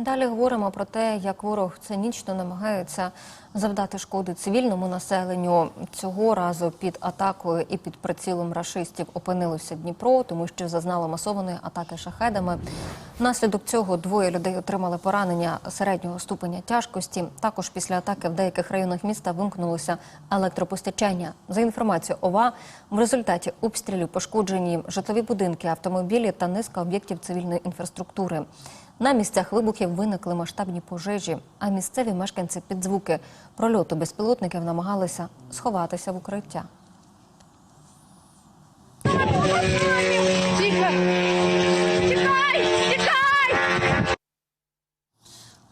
Далі говоримо про те, як ворог цинічно намагається завдати шкоди цивільному населенню. Цього разу під атакою і під прицілом рашистів опинилося Дніпро, тому що зазнало масованої атаки шахедами. Внаслідок цього двоє людей отримали поранення середнього ступеня тяжкості. Також після атаки в деяких районах міста вимкнулося електропостачання. За інформацією ОВА, в результаті обстрілів пошкоджені житлові будинки, автомобілі та низка об'єктів цивільної інфраструктури. На місцях вибухів виникли масштабні пожежі, а місцеві мешканці під звуки прольоту безпілотників намагалися сховатися в укриття.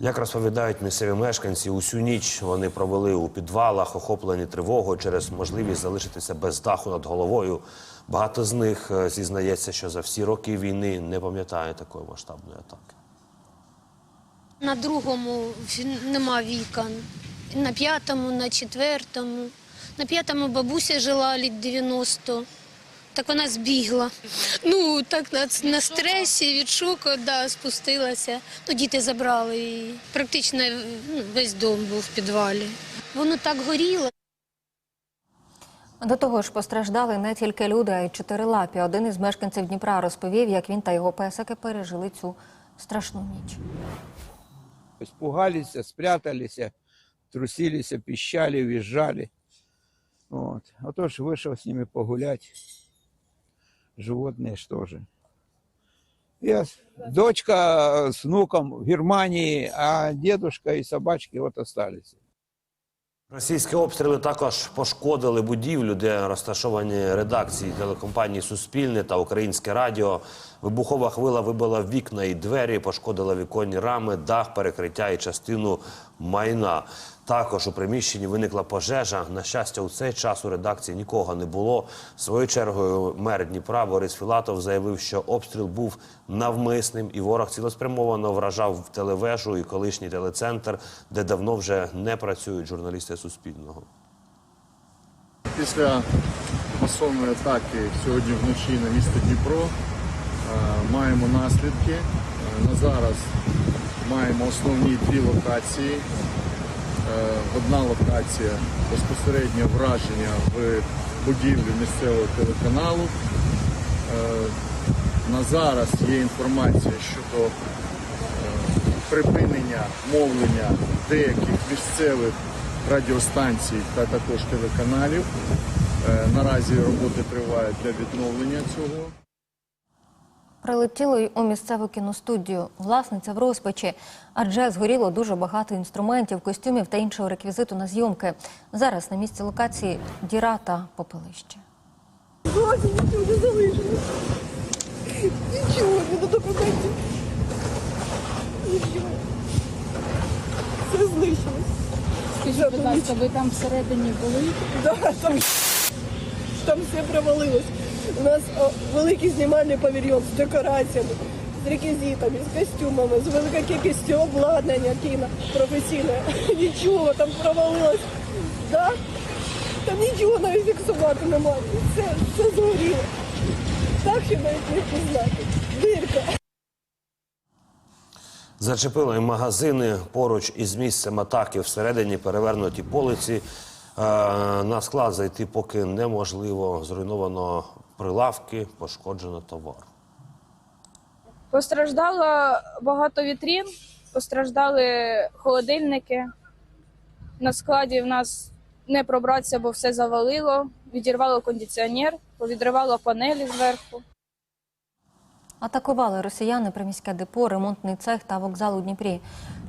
Як розповідають місцеві мешканці, усю ніч вони провели у підвалах, охоплені тривогою через можливість залишитися без даху над головою. Багато з них е, зізнається, що за всі роки війни не пам'ятає такої масштабної атаки. На другому нема вікон. На п'ятому, на четвертому. На п'ятому бабуся жила літ 90. Так вона збігла. Ну, так на, на стресі від шоку да, спустилася. Ну, діти забрали її. Практично ну, весь дом був в підвалі. Воно так горіло. До того ж, постраждали не тільки люди, а й чотирилапі. Один із мешканців Дніпра розповів, як він та його песики пережили цю страшну ніч. Испугались, спрятались, трусились, пищали, визжали. Вот. А то ж вышел с ними погулять. Животные что же. Я, дочка с внуком в Германии, а дедушка и собачки вот остались. Російські обстріли також пошкодили будівлю, де розташовані редакції телекомпанії Суспільне та Українське Радіо. Вибухова хвила вибила вікна і двері, пошкодила віконні рами, дах, перекриття і частину майна. Також у приміщенні виникла пожежа. На щастя, у цей час у редакції нікого не було. Своєю чергою мер Дніпра Борис Філатов заявив, що обстріл був навмисним, і ворог цілеспрямовано вражав телевежу і колишній телецентр, де давно вже не працюють журналісти Суспільного. Після масовної атаки сьогодні вночі на місто Дніпро е, маємо наслідки. Е, На зараз маємо основні дві локації. Е, Одна локація безпосередньо враження в будівлі місцевого телеканалу. Е, На зараз є інформація щодо е, припинення мовлення деяких місцевих радіостанцій та також телеканалів. Наразі роботи тривають для відновлення цього. Прилетіло й у місцеву кіностудію. Власниця в розпачі, адже згоріло дуже багато інструментів, костюмів та іншого реквізиту на зйомки. Зараз на місці локації діра та попелище. Зовсім нічого не залишилось. Нічого, не до документів. Нічого. Все знищилось. Скажіть, будь ласка, ви там всередині були? Да, там, там все провалилось. У нас великий знімальний павільйон з декораціями, з реквізитами, з костюмами, з великою кількістю обладнання кіно професійне. Нічого там провалилось. Да? Там нічого навіть фіксувати немає. Все, все згоріло. Так що навіть не пізнати. Дирка. Зачепили магазини поруч із місцем атаки всередині перевернуті полиці. Е, На склад зайти поки неможливо. Зруйновано прилавки, пошкоджено товар. Постраждало багато вітрін, постраждали холодильники. На складі в нас не пробратися, бо все завалило. Відірвало кондиціонер, повідривало панелі зверху. Атакували росіяни приміське депо, ремонтний цех та вокзал у Дніпрі.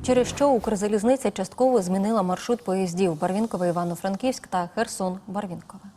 Через що Укрзалізниця частково змінила маршрут поїздів Барвінкове Івано-Франківськ та Херсон Барвінкове.